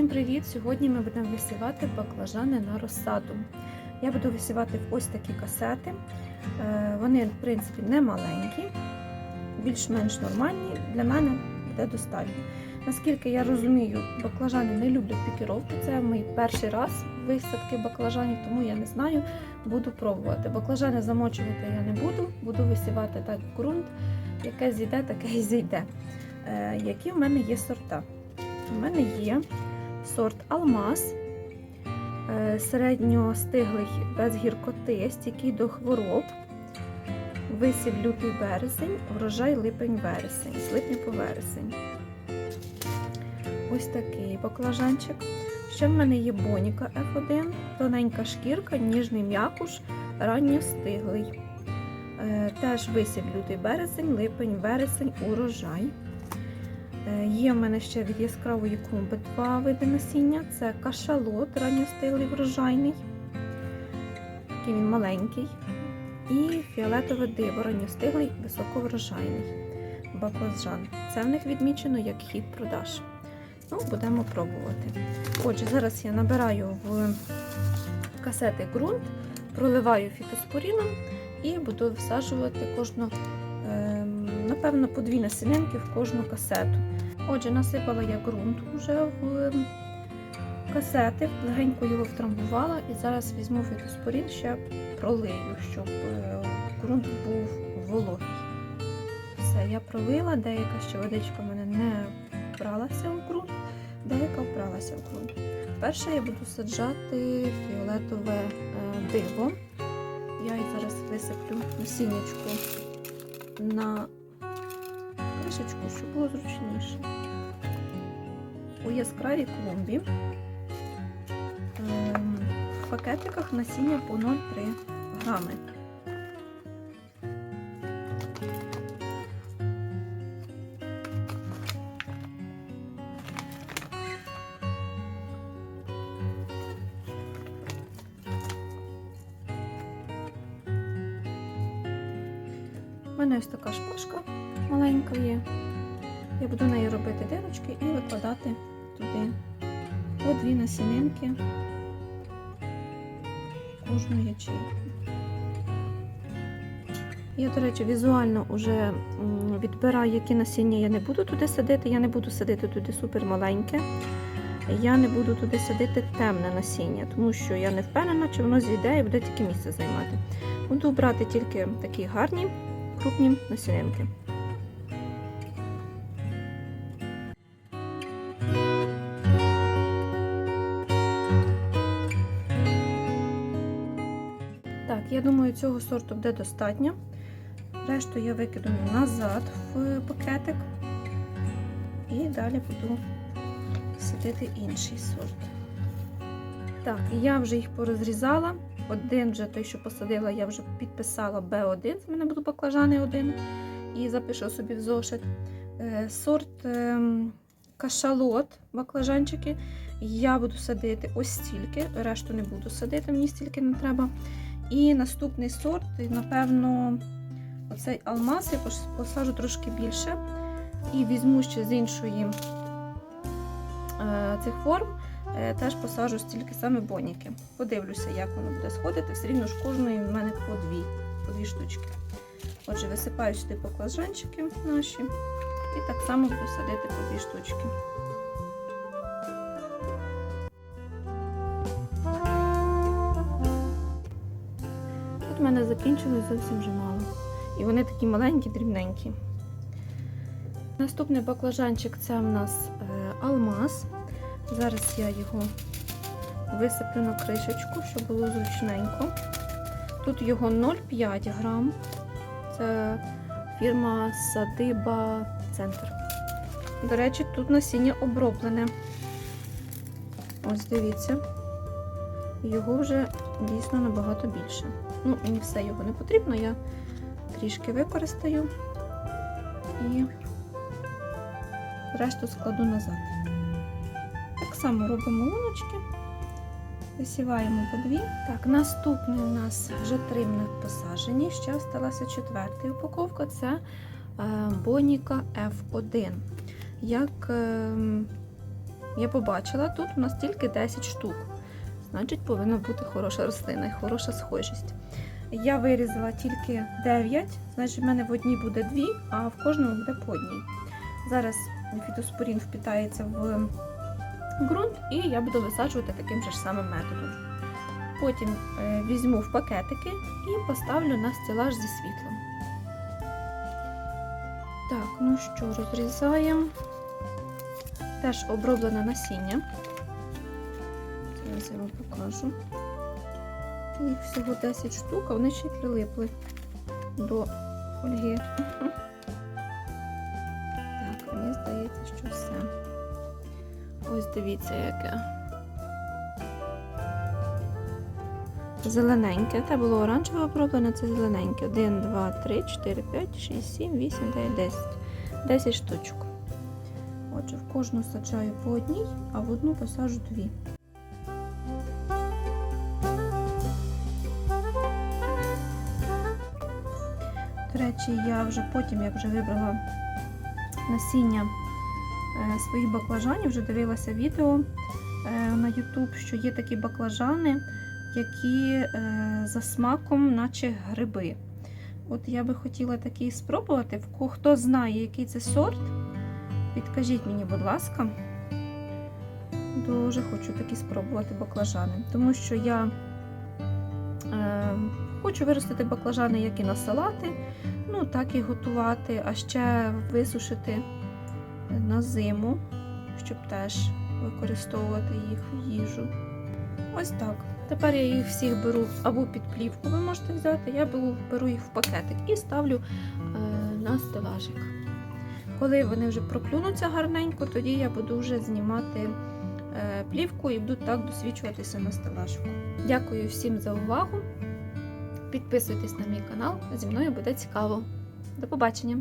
Усім привіт! Сьогодні ми будемо висівати баклажани на розсаду. Я буду висівати в ось такі касети. Е, Вони, в принципі, не маленькі, більш-менш нормальні. Для мене буде достатньо. Наскільки я розумію, баклажани не люблять пікіровку. Це мій перший раз висадки баклажанів, тому я не знаю, буду пробувати. Баклажани замочувати я не буду, буду висівати так в ґрунт, яке зійде, таке і зійде. Е, Які в мене є сорта? У мене є сорт Алмаз, е, середньостиглий без гіркоти, стійкий до хвороб, висів лютий березень, врожай липень-вересень, з липня по вересень. Ось такий баклажанчик. Ще в мене є боніка F1, тоненька шкірка, ніжний м'якуш, ранньостиглий. Е, Теж висів лютий березень, липень, вересень, урожай. Е, Є в мене ще від яскравої клумби два види насіння. Це кашалот, ранньостиглий врожайний. Такий він маленький. І фіолетове диво, ранньостиглий, високоврожайний баклажан. Це в них відмічено як хід продаж. Ну, будемо пробувати. Отже, зараз я набираю в касети ґрунт, проливаю фітоспоріном і буду всаджувати кожну, ем, напевно, по дві насінинки в кожну касету. Отже, насипала я ґрунт уже в касети, легенько його втрамбувала і зараз візьму фітоспорін, ще пролию, щоб е, ґрунт був вологий. Все, я пролила, деяка ще водичка в мене не вбралася в ґрунт, деяка вбралася в ґрунт. Перше я буду саджати фіолетове е, диво. Я і зараз висиплю насіннячку на кришечку, щоб було зручніше. У яскравій клумбі ем, в пакетиках насіння по 0,3 грами. У мене ось така шпажка маленька є. Я буду нею робити дирочки і викладати туди по дві насінинки кожну ячейку. Я, до речі, візуально вже відбираю, які насіння я не буду туди садити. Я не буду садити туди супер маленьке. Я не буду туди садити темне насіння, тому що я не впевнена, чи воно зійде і буде тільки місце займати. Буду брати тільки такі гарні, крупні насінинки. Так, я думаю, цього сорту буде достатньо. Решту я викидаю назад в пакетик і далі буду садити інший сорт. Так, я вже їх порозрізала. Один вже той, що посадила, я вже підписала Б1, з мене будуть баклажани один. І запишу собі в зошит. Е, Сорт ем, кашалот, баклажанчики. Я буду садити ось стільки, решту не буду садити, мені стільки не треба. І наступний сорт, напевно, оцей алмаз я посаджу трошки більше. І візьму ще з іншої е, цих форм, е, теж посаджу стільки саме боніки. Подивлюся, як воно буде сходити. Все рівно ж кожної в мене по дві, по дві штучки. Отже, висипаю сюди баклажанчики наші. І так само буду садити по дві штучки. Мене закінчилось зовсім вже мало. І вони такі маленькі, дрібненькі. Наступний баклажанчик це в нас е, алмаз. Зараз я його висиплю на кришечку, щоб було зручненько. Тут його 0,5 грам. Це фірма Садиба Центр. До речі, тут насіння оброблене. Ось дивіться, його вже дійсно набагато більше. Ну, мені все його не потрібно, я трішки використаю і решту складу назад. Так само робимо луночки, висіваємо по дві. Так, наступний у нас вже три в них посаджені. Ще залишилася четверта упаковка це е, Боніка F1. Як е, я побачила, тут у нас тільки 10 штук. Значить, повинна бути хороша рослина і хороша схожість. Я вирізала тільки 9, значить, в мене в одній буде 2, а в кожному буде по одній. Зараз фітоспорін впітається в ґрунт, і я буду висаджувати таким же ж самим методом. Потім е, візьму в пакетики і поставлю на стелаж зі світлом. Так, ну що, розрізаємо. Теж оброблене насіння. Зараз я вам покажу. Їх всього 10 штук, а вони ще й прилипли до фольги. Так, мені здається, що все. Ось дивіться, яке. Зелененьке. Те було оранжеве оброблене, це зелененьке. 1, 2, 3, 4, 5, 6, 7, 8, 9, 10. 10 штучок. Отже, в кожну саджаю по одній, а в одну посаджу дві. Речі, я вже потім, як вже вибрала насіння е, своїх баклажанів, вже дивилася відео е, на YouTube, що є такі баклажани, які е, за смаком, наче гриби. От я би хотіла такий спробувати. Хто знає, який це сорт, підкажіть мені, будь ласка. Дуже хочу такі спробувати баклажани, тому що я хочу виростити баклажани як і на салати, ну так і готувати, а ще висушити на зиму, щоб теж використовувати їх в їжу. Ось так. Тепер я їх всіх беру або під плівку, ви можете взяти, я беру, їх в пакетик і ставлю е, на стелажик. Коли вони вже проклюнуться гарненько, тоді я буду вже знімати е, плівку і буду так досвідчуватися на стелажку. Дякую всім за увагу. Підписуйтесь на мій канал, зі мною буде цікаво. До побачення!